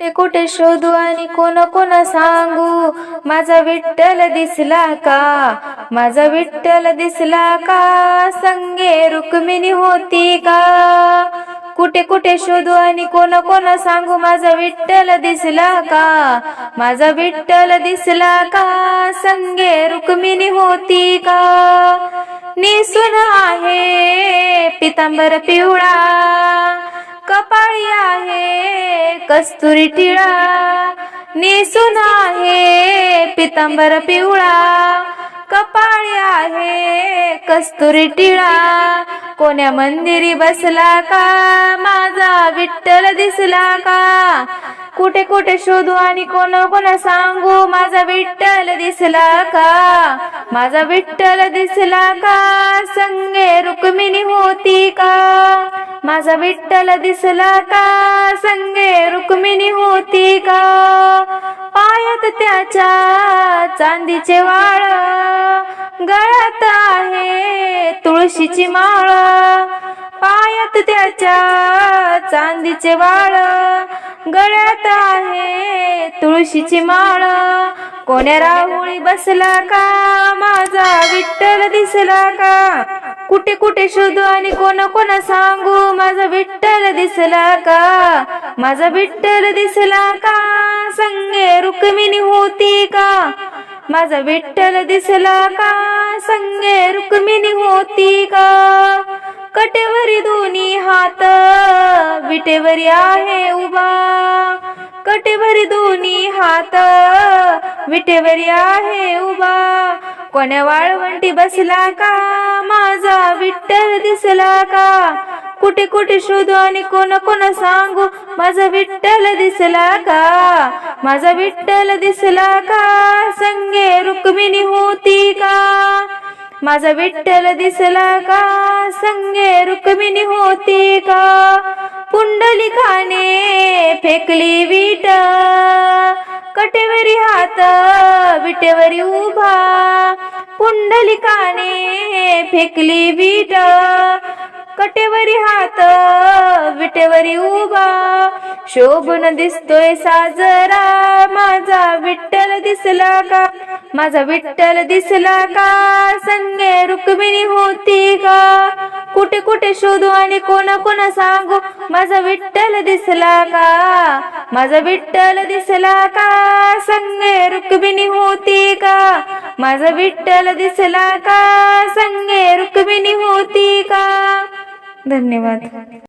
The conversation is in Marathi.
कुठे कुठे शोधू आणि कोण कोण सांगू? माझा विठ्ठल दिसला का? माझा विठ्ठल दिसला का? संगे रुक्मिणी होती का? कुठे कुठे शोधू आणि कोण कोण सांगू? माझा विठ्ठल दिसला का? माझा विठ्ठल दिसला का? संगे रुक्मिणी होती का? निसून आहे पितांबर पिवळा. कपा कस्तुरी टिळा नेसून आहे पितांबर पिवळा कपाळी आहे कस्तुरी टिळा. कोण्या मंदिरी बसला का? माझा विठ्ठल दिसला का? कुठे कुठे शोधू आणि कोण कोण सांगू? माझा विठ्ठल दिसला का? माझा विठ्ठल दिसला का? संगे रुक्मिणी होती का? माझा विठ्ठल दिसला का? संगे रुक्मिणी होती का? पायात त्याच्या चांदीचे वाळ. गळ्यात आहे तुळशीची माळ. पायात त्याच्या चांदीचे वाळ. गळ्यात आहे तुळशीची माळ. कोण्या राहुळी बसला का? माझा विठ्ठल दिसला का? कुठे कुठे शोधू आणि कोण कोण सांगू? माझा विठ्ठल दिसला का? माझा विठ्ठल दिसला का? संगे रुक्मिणी होती का? माझा विठ्ठल दिसला का? संगे रुक्मिणी होती का? कटेवरी दोन्ही हात विटेवरी आहे उभा. कटेवरी दोन्ही हात विटेवरी आहे उभा. कोण्या वाळवंटी बसला का? माझा विठ्ठल दिसला का? कुठे कुठे शोधू आणि कोण कोण सांगू? माझा विठ्ठल दिसला का? माझा विठ्ठल दिसला का? संगे रुक्मिणी होती का? माझा विठ्ठल दिसला का? संगे रुक्मिणी होती का? पुंडलिकाने फेकली विट. कटेवरी हात विटेवरी मालिकाने फेकली विट वटेवरी हात विटेवरी उभा. शोभून दिसतोय साजरा माझा विठ्ठल दिसला का? माझा विठ्ठल दिसला का? संगे रुक्मिणी होती का? कुठे कुठे शोधू आणि कोणा कोणा सांगू? माझा विठ्ठल दिसला का? माझा विठ्ठल दिसला का? संगे रुक्मिणी होती का? माझा विठ्ठल दिसला का? संगे रुक्मिणी होती का? धन्यवाद.